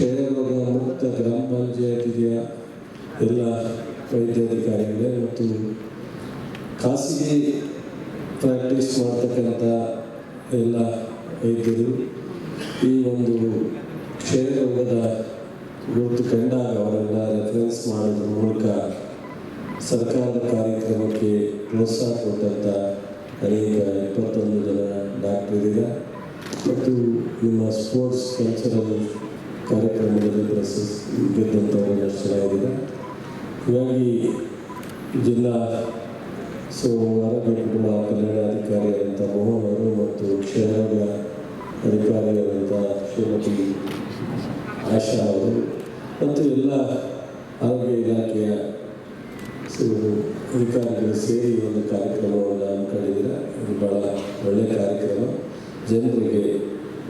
ಕ್ಷಯರೋಗ ಮುಕ್ತ ಗ್ರಾಮ ಪಂಚಾಯತಿಯ ಎಲ್ಲ ವೈದ್ಯಾಧಿಕಾರಿಗಳೇ ಮತ್ತು ಖಾಸಗಿ ಪ್ರಾಕ್ಟೀಸ್ ಮಾಡ್ತಕ್ಕಂಥ ಎಲ್ಲ ವೈದ್ಯರು, ಈ ಒಂದು ಕ್ಷಯರೋಗದ ಗುರುತು ಕಂಡಾಗ ಅವರೆಲ್ಲ ರೆಫರೆನ್ಸ್ ಮಾಡೋದ್ರ ಮೂಲಕ ಸರ್ಕಾರದ ಕಾರ್ಯಕ್ರಮಕ್ಕೆ ಪ್ರೋತ್ಸಾಹ ಕೊಟ್ಟಂಥ ಅನೇಕ ಇಪ್ಪತ್ತೊಂದು ಜನ ಡಾಕ್ಟರಿದ್ದೀರ ಮತ್ತು ನಿಮ್ಮ ಸ್ಪೋರ್ಟ್ಸ್ ಕಲ್ಚರಲ್ ಕಾರ್ಯಕ್ರಮದಲ್ಲಿ ಪ್ರಶಸ್ತಿ ಗೆದ್ದಂಥವರು ಒಂದು ಜನ ಹೀಗಾಗಿ ಜಿಲ್ಲಾ ಸೊ ಆರೋಗ್ಯ ಕುಟುಂಬ ಕಲ್ಯಾಣಾಧಿಕಾರಿಯಾದಂಥ ಮೋಹನ್ ಅವರು ಮತ್ತು ಅಧಿಕಾರಿ ಅಧಿಕಾರಿಯಾದಂಥ ಶ್ರೀಮತಿ ಆಶಾ ಅವರು ಮತ್ತು ಎಲ್ಲ ಆರೋಗ್ಯ ಇಲಾಖೆಯ ಸೊ ಅಧಿಕಾರಿಗಳು ಸೇರಿ ಒಂದು ಕಾರ್ಯಕ್ರಮವನ್ನು ಹಮ್ಮಿಕೊಂಡಿದ್ದೀರ ಇದು ಭಾಳ ಒಳ್ಳೆಯ ಕಾರ್ಯಕ್ರಮ ಜನರಿಗೆ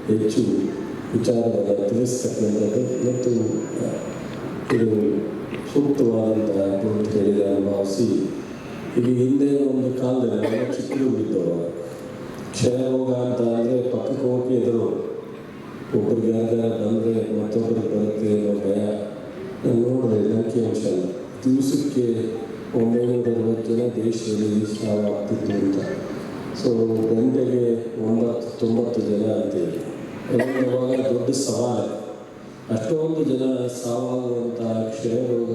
ಹೆಚ್ಚು ವಿಚಾರವನ್ನು ತಿಳಿಸ್ತಕ್ಕಂಥದ್ದು ಮತ್ತು ಇದು ಸೂಕ್ತವಾದಂತಹ ಅಂತ ಹೇಳಿದ ಭಾವಿಸಿ ಇಲ್ಲಿ ಹಿಂದೆ ಒಂದು ಕಾಲದಲ್ಲಿ ನಾವು ಬಿದ್ದವರು. ಕ್ಷಯರೋಗ ಅಂತ ಅಂದರೆ ಪಕ್ಕಕ್ಕೆ ಹೋಗಿ ಎದುರು. ಒಬ್ಬರಿಗೆ ಯಾರಿಗಾರ ಬಂದರೆ ಮತ್ತೊಬ್ಬರಿಗೆ ಬರುತ್ತೆ ಅನ್ನೋ ಭಯ ನಾನು ನೋಡಿದ್ರೆ ಅಂಕಿ ಅಂಶ ಅಲ್ಲ ದಿವಸಕ್ಕೆ ಒಂಬೈನೂರ ಅರವತ್ತು ಜನ ದೇಶದಲ್ಲಿ ಸಾವಾಗ್ತಿತ್ತು ಅಂತ. ಸೊ ಗಂಟೆಗೆ ಒಂಬತ್ತು, ತೊಂಬತ್ತು ಜನ ಅಂತೇಳಿ ಅವಾಗ ದೊಡ್ಡ ಸವಾಲು ಅಷ್ಟೊಂದು ಜನ ಸಾವಾಗುವಂಥ ಕ್ಷಯರೋಗ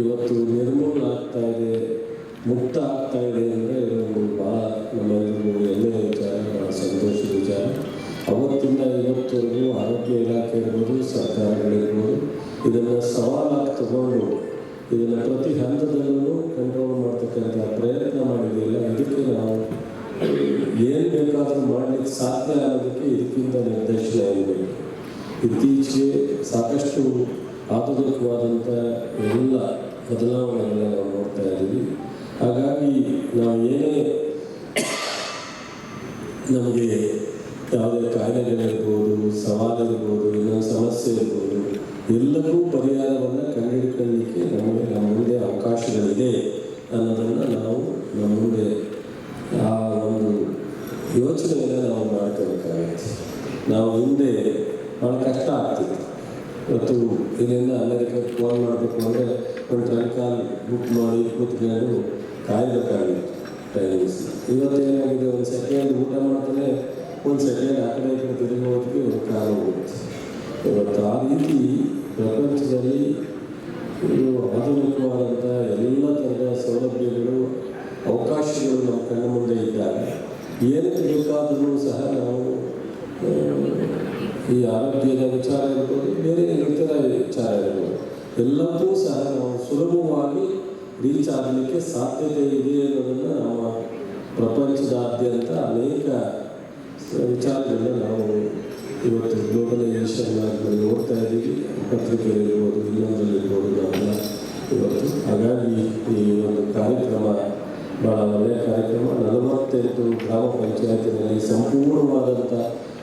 ಇವತ್ತು ನಿರ್ಮೂಲ ಆಗ್ತಾ ಇದೆ ಮುಕ್ತ ಆಗ್ತಾ ಇದೆ ಅಂದರೆ ಇದೊಂದು ಭಾಳ ನಮ್ಮ ಎಲ್ಲೇ ವಿಚಾರ ಭಾಳ ಸಂತೋಷದ ವಿಚಾರ. ಅವತ್ತಿಂದ ಇವತ್ತವರೆಗೂ ಆರೋಗ್ಯ ಇಲಾಖೆ ಇರ್ಬೋದು ಸರ್ಕಾರಗಳಿರ್ಬೋದು ಇದನ್ನು ಸವಾಲಾಗಿ ತಗೊಂಡು ಇದನ್ನು ಪ್ರತಿ ಹಂತದಲ್ಲೂ ಕಂಟ್ರೋಲ್ ಮಾಡ್ತಕ್ಕಂಥ ಪ್ರಯತ್ನ ಮಾಡಿದೆಯಲ್ಲ ಇದಕ್ಕೆ ನಾವು ಏನು ಬೇಕಾದರೂ ಮಾಡಲಿಕ್ಕೆ ಸಾಧ್ಯ ಆಗೋದಕ್ಕೆ ಇದಕ್ಕಿಂತ ನಿರ್ದೇಶನ ಇರಬೇಕು ಇತ್ತೀಚೆಗೆ ಸಾಕಷ್ಟು ಆಧುನಿಕವಾದಂಥ ಎಲ್ಲ ಬದಲಾವಣೆಗಳನ್ನ ನಾವು ನೋಡ್ತಾ ಇದ್ದೀವಿ. ಹಾಗಾಗಿ ನಾವು ಏನೇ ನಮಗೆ ಯಾವುದೇ ಕಾಯಿಲೆಗಳಿರ್ಬೋದು, ಸವಾಲಿರ್ಬೋದು, ಇನ್ನೊಂದು ಸಮಸ್ಯೆ ಇರ್ಬೋದು, ಎಲ್ಲಕ್ಕೂ ಪರಿಹಾರವನ್ನು ಕಂಡುಹಿಡ್ಕೊಳ್ಳಲಿಕ್ಕೆ ನಮಗೆ ನಮ್ಮ ಮುಂದೆ ಅವಕಾಶಗಳಿದೆ ಅನ್ನೋದನ್ನು ನಾವು ನಮ್ಮ ಮುಂದೆ ಆ ಒಂದು ಯೋಚನೆಯನ್ನು ನಾವು ಮಾಡ್ಕೋಬೇಕಾಗತ್ತೆ ನಾವು ಹಿಂದೆ ಭಾಳ ಕಷ್ಟ ಆಗ್ತಿತ್ತು ಇವತ್ತು ಇಲ್ಲಿಂದ ಅಮೆರಿಕಕ್ಕೆ ಫೋನ್ ಮಾಡಬೇಕು ಅಂದರೆ ಒಂದು ಟ್ರಂಕಾಲ್ ಬುಕ್ ಮಾಡಿ ಕೂತ್ಕೊಂಡು ಕಾಯಬೇಕಾಗಿತ್ತು ಟೈಮಿಂಗ್ಸ್ ಇವತ್ತು ಏನಾಗಿದೆ? ಒಂದು ಸೆಕೆಂಡ್ ಊಟ ಮಾಡ್ತಾನೆ ಒಂದು ಸೆಕೆಂಡ್ ಆ ಕಡೆ ಈ ಕಡೆ ಒಂದು ಕಾಲ ಹೋಗುತ್ತೆ. ಇವತ್ತು ಆ ರೀತಿ ಪ್ರಪಂಚದಲ್ಲಿ ಆಧುನಿಕವಾದಂಥ ಎಲ್ಲ ಥರದ ಸೌಲಭ್ಯಗಳು, ಅವಕಾಶಗಳು ನಮ್ಮ ಕಣ್ಣ ಏನಕ್ಕೆ ಬೇಕಾದರೂ ಸಹ ನಾವು ಈ ಆರೋಗ್ಯದ ವಿಚಾರ ಇರ್ಬೋದು, ಬೇರೆ ನೃತ್ಯದ ವಿಚಾರ ಇರ್ಬೋದು ಎಲ್ಲಕ್ಕೂ ಸಹ ನಾವು ಸುಲಭವಾಗಿ ರೀಚ್ ಆಗಲಿಕ್ಕೆ ಸಾಧ್ಯತೆ ಇದೆ ಅನ್ನೋದನ್ನು ನಮ್ಮ ಪ್ರಪಂಚದಾದ್ಯಂತ ಅನೇಕ ವಿಚಾರಗಳನ್ನ ನಾವು ಇವತ್ತು ಗ್ಲೋಬಲೈಸೇಷನ್ ಆಗಿ ನೋಡ್ತಾ ಇದ್ದೀವಿ. ಪತ್ರಿಕೆಯಲ್ಲಿರ್ಬೋದು ಇನ್ನೊಂದರಲ್ಲಿರ್ಬೋದು ನಾವೆಲ್ಲ ಇವತ್ತು. ಹಾಗಾಗಿ ಈ ಒಂದು ಕಾರ್ಯಕ್ರಮ ಭಾಳ ಒಳ್ಳೆಯ ಕಾರ್ಯಕ್ರಮ ನಲವತ್ತೆಂಟು ಗ್ರಾಮ ಪಂಚಾಯತಿನಲ್ಲಿ ಸಂಪೂರ್ಣವಾದಂಥ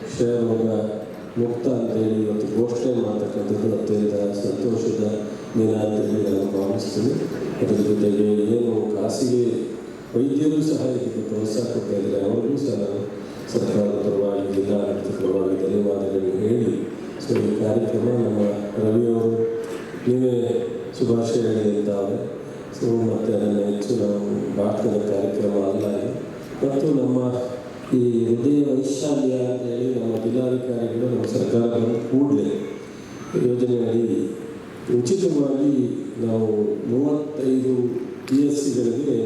ಕ್ಷಯರೋಗ ಮುಕ್ತ ಅಂತೇಳಿ ಇವತ್ತು ಘೋಷಣೆ ಮಾಡ್ತಕ್ಕಂಥದ್ದು ಅತ್ಯಂತ ಸಂತೋಷದ ದಿನ ಅಂತೇಳಿ ನಾನು ಭಾವಿಸ್ತೀನಿ ಅದರ ಜೊತೆಗೆ ಏನು ಖಾಸಗಿ ವೈದ್ಯರು ಸಹ ಇದಕ್ಕೆ ಪ್ರೋತ್ಸಾಹ ಕೊಡ್ತಾ ಇದ್ದಾರೆ. ಅವ್ರಿಗೂ ಸಹ ಸರ್ಕಾರದ ಪರವಾಗಿ ಜಿಲ್ಲಾಡಳಿತ ಪರವಾಗಿ ಧನ್ಯವಾದಗಳನ್ನು ಹೇಳಿ. ಸೊ, ಈ ಕಾರ್ಯಕ್ರಮ ನಮ್ಮ ರವಿಯವರು ನೀವೇ ಶುಭಾಶಯ ಹೇಳಿ ಸೊ ಮತ್ತು ಅದನ್ನು ಹೆಚ್ಚು ನಾವು ಭಾರತದ ಕಾರ್ಯಕ್ರಮ ಅಲ್ಲ ಮತ್ತು ನಮ್ಮ ಈ ಹೃದಯ ವೈಶಾಲ್ಯ ಅಂತ ಹೇಳಿ ನಮ್ಮ ಜಿಲ್ಲಾಧಿಕಾರಿಗಳು ನಮ್ಮ ಸರ್ಕಾರವನ್ನು ಕೂಡಲೇ ಯೋಜನೆಯಲ್ಲಿ ಉಚಿತವಾಗಿ ನಾವು ಮೂವತ್ತೈದು ಪಿ ಎಸ್ ಸಿಗಳಿಗೆ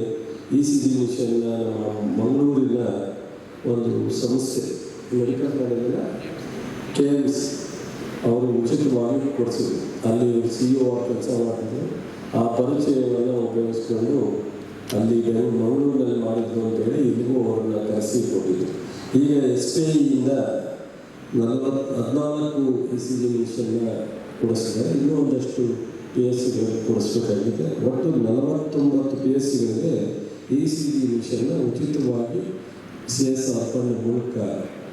ಇ ಸಿ ಜಿ ಮಿಷನ್ನ ನಮ್ಮ ಮಂಗಳೂರಿನ ಒಂದು ಸಂಸ್ಥೆ, ಮೆಡಿಕಲ್ ಕಾಲೇಜಿನ ಕೆ ಎಮ್ಸ್ ಅವರು ಉಚಿತವಾಗಿ ಕೊಡಿಸಿದ್ರು. ಅಲ್ಲಿ ಸಿ ಇ ಒ ಕೆಲಸ ಮಾಡಿದ್ರು ಆ ಪರಿಚಯವನ್ನು ಉಪಯೋಗಿಸ್ಕೊಂಡು ಅಲ್ಲಿ ಮಂಗಳೂರಿನಲ್ಲಿ ಮಾಡಿದ್ರು ಅಂತ ಹೇಳಿ ಇಲ್ಲಿಗೂ ಅವ್ರನ್ನ ಕರೆಸಿ ಕೊಟ್ಟಿದ್ರು. ಈಗ ಎಸ್ ಪಿ ಐಯಿಂದ ನಲವತ್ತು ಹದಿನಾಲ್ಕು ಇ ಸಿ ಜಿ ಮಿಷನ್ನ ಕೊಡಿಸಿದ್ದಾರೆ ಇನ್ನೂ ಒಂದಷ್ಟು ಪಿ ಎಸ್ ಸಿಗಳಿಗೆ ಕೊಡಿಸ್ಬೇಕಾಗಿದೆ. ಒಟ್ಟು ನಲವತ್ತೊಂಬತ್ತು ಪಿ ಎಸ್ ಸಿಗಳಿಗೆ ಇ ಸಿ ಜಿ ಮಿಷನ್ನ ಉಚಿತವಾಗಿ ಸಿ ಎಸ್ ಆರ್ ಫಂಡ್ ಮೂಲಕ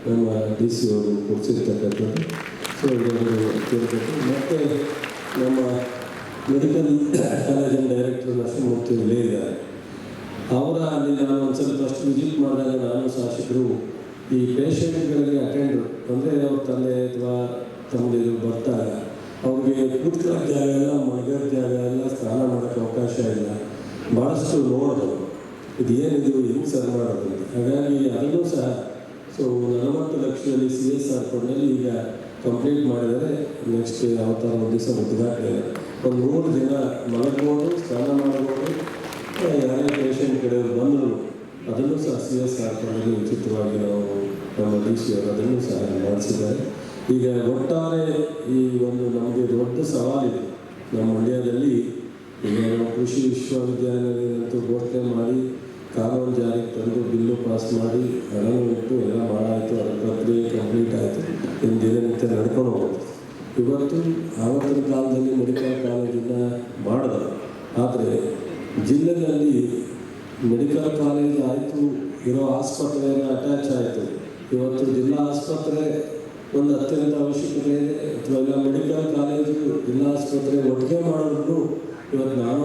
ನಮ್ಮ ಡಿ ಸಿ ಅವರು ಕೊಡಿಸಿರ್ತಕ್ಕಂಥದ್ದು. ಸೊ ಕೇಳಬೇಕು ಮತ್ತು ನಮ್ಮ ಮೆಡಿಕಲ್ ಕಾಲೇಜಿನ ಡೈರೆಕ್ಟರ್ ನರಸಿಂಹಮೂರ್ತಿ ಇಲ್ಲೇ ಇದ್ದಾರೆ ಅವರ ಅಲ್ಲಿ ನಾನು ಒಂದು ಸ್ವಲ್ಪ ಫಸ್ಟ್ ವಿಸಿಟ್ ಮಾಡಿದಾಗ ನಾನು ಶಾಸಕರು ಈ ಪೇಷಂಟ್ಗಳಿಗೆ ಅಟೆಂಡ್ ಅಂದರೆ ಅವ್ರ ತಂದೆ ಅಥವಾ ತಮ್ಮದಿರು ಬರ್ತಾರೆ ಅವ್ರಿಗೆ ಕೂತ್ಕೊಳ್ಳೋ ಜಾಗ ಇಲ್ಲ ಮಲಗೋ ಜಾಗ ಇಲ್ಲ ಸ್ನಾನ ಮಾಡೋಕ್ಕೆ ಅವಕಾಶ ಇಲ್ಲ ಭಾಳಷ್ಟು ನೋಡೋದು ಇದು ಏನಿದು ಹೆಂಗೆ ಸರ್ ಮಾಡೋದು ಹಾಗಾಗಿ ಅದನ್ನು ಸಹ ಸೊ ನಲವತ್ತು ಲಕ್ಷದಲ್ಲಿ ಸಿ ಎಸ್ ಆರ್ ಫಂಡಲ್ಲಿ ಈಗ ಕಂಪ್ಲೀಟ್ ಮಾಡಿದರೆ ನೆಕ್ಸ್ಟ್ ಯಾವತ್ತಾರ ಒಂದು ದಿವಸ ಒಂದು ಮೂರು ದಿನ ಮಲಗ್ಬೋದು, ಸ್ನಾನ ಮಾಡ್ಬೋದು ಯಾರೇ ಪೇಷಂಟ್ ಕಡೆ ಬಂದರು, ಅದನ್ನು ಸಹ ಸಿ ಎಸ್ ಆರ್ ಉಚಿತವಾಗಿ ನಾವು ನಮ್ಮ ಡಿ ಸಿ ಅವರು ಅದನ್ನು ಸಹ ಮಾಡಿಸಿದ್ದಾರೆ. ಈಗ ಒಟ್ಟಾರೆ ಈ ಒಂದು ನಮಗೆ ದೊಡ್ಡ ಸವಾಲಿದೆ. ನಮ್ಮ ಮಂಡ್ಯದಲ್ಲಿ ಈಗ ನಾವು ಕೃಷಿ ವಿಶ್ವವಿದ್ಯಾಲಯದಂತೂ ಘೋಷಣೆ ಮಾಡಿ ಕಾನೂನು ಜಾರಿಗೆ ತಂದು ಬಿಲ್ಲು ಪಾಸ್ ಮಾಡಿ ಹಣನೂ ಇಟ್ಟು ಎಲ್ಲ ಮಾಡಾಯಿತು, ಅದರ ಪ್ರಕ್ರಿಯೆ ಕಂಪ್ಲೀಟ್ ಆಯಿತು. ಇನ್ನು ದಿನನಿತ್ಯ ನಡ್ಕೊಂಡು ಹೋಗುತ್ತೆ ಇವತ್ತು ಆವತ್ತಿನ ಕಾಲದಲ್ಲಿ ಮೆಡಿಕಲ್ ಕಾಲೇಜನ್ನ ಮಾಡಿದ. ಆದರೆ ಜಿಲ್ಲೆಯಲ್ಲಿ ಮೆಡಿಕಲ್ ಕಾಲೇಜ್ ಆಯಿತು, ಇರೋ ಆಸ್ಪತ್ರೆಯನ್ನು ಅಟ್ಯಾಚ್ ಆಯಿತು. ಇವತ್ತು ಜಿಲ್ಲಾ ಆಸ್ಪತ್ರೆ ಒಂದು ಅತ್ಯಂತ ಅವಶ್ಯಕತೆ ಇದೆ. ಅಥವಾ ಮೆಡಿಕಲ್ ಕಾಲೇಜು ಜಿಲ್ಲಾ ಆಸ್ಪತ್ರೆ ಒಟ್ಟಿಗೆ ಮಾಡಿದ್ರು ಇವತ್ತು ಬೆಡ್ಡು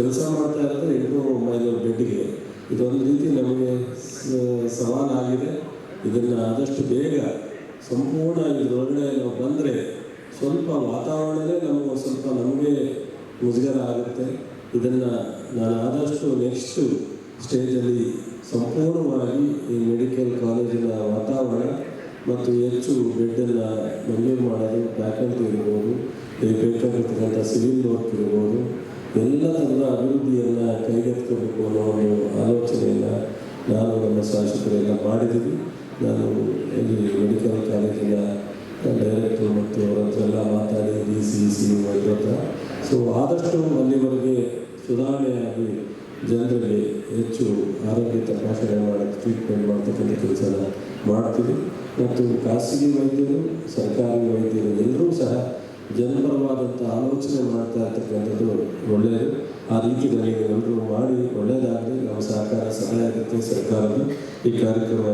ಕೆಲಸ ಮಾಡ್ತಾ ಇರೋದು ಎಂಟುನೂರು ಒಂಬೈನೂರು ಬೆಡ್ಗೆ. ಇದೊಂದು ರೀತಿ ನಮಗೆ ಸವಾಲಾಗಿದೆ. ಇದನ್ನು ಆದಷ್ಟು ಬೇಗ ಸಂಪೂರ್ಣ ಇದರೊಳಗಡೆ ನಾವು ಬಂದರೆ ಸ್ವಲ್ಪ ವಾತಾವರಣವೇ ನಮಗೆ ಸ್ವಲ್ಪ ನಮಗೆ ಮುಜುಗರ ಆಗುತ್ತೆ. ಇದನ್ನು ನಾನು ಆದಷ್ಟು ನೆಕ್ಸ್ಟು ಸ್ಟೇಜಲ್ಲಿ ಸಂಪೂರ್ಣವಾಗಿ ಈ ಮೆಡಿಕಲ್ ಕಾಲೇಜಿನ ವಾತಾವರಣ ಮತ್ತು ಹೆಚ್ಚು ಬೆಡ್ಡನ್ನು ಮಂಜೂರು ಮಾಡೋದು ಫ್ಯಾಕಲ್ಟಿ ಇರ್ಬೋದು ಬೇಕಾಗಿರ್ತಕ್ಕಂಥ ಸಿವಿಲ್ ವರ್ಕ್ ಇರ್ಬೋದು ಎಲ್ಲ ಥರದ ಅಭಿವೃದ್ಧಿಯನ್ನು ಕೈಗೆತ್ತಿಕೊಳ್ಬೇಕು ಅನ್ನೋ ಒಂದು ಆಲೋಚನೆಯನ್ನು ನಾನು ನಮ್ಮ ಶಾಸಕರೆಲ್ಲ ಮಾಡಿದ್ದೀವಿ. ನಾನು ಇಲ್ಲಿ ಮೆಡಿಕಲ್ ಕಾಲೇಜಿನ ಡೈರೆಕ್ಟರ್ ಮತ್ತು ಅವರ ಹತ್ರ ಎಲ್ಲ ಮಾತಾಡಿ ಡಿ ಸಿ ಸಿ ಹತ್ರ ಸೊ ಆದಷ್ಟು ಅಲ್ಲಿವರೆಗೆ ಸುಧಾರಣೆಯಾಗಿ ಜನರಿಗೆ ಹೆಚ್ಚು ಆರೋಗ್ಯ ತಪಾಸಣೆ ಮಾಡೋದು ಟ್ರೀಟ್ಮೆಂಟ್ ಮಾಡ್ತಕ್ಕಂಥ ಕೆಲಸ ಮಾಡ್ತೀವಿ. ಮತ್ತು ಖಾಸಗಿ ವೈದ್ಯರು, ಸರ್ಕಾರಿ ವೈದ್ಯರು ಎಲ್ಲರೂ ಸಹ ಜನಪರವಾದಂಥ ಆಲೋಚನೆ ಮಾಡ್ತಾ ಇರ್ತಕ್ಕಂಥದ್ದು ಒಳ್ಳೆಯದು ಆ ರೀತಿಯಲ್ಲಿ ಎಲ್ಲರೂ ಮಾಡಿ ಒಳ್ಳೆಯದಾಗಲಿ ನಮ್ಮ ಸಹಕಾರ ಸಹಾಯ ಆಗುತ್ತೆ, ಸರ್ಕಾರದ ಈ ಕಾರ್ಯಕ್ರಮ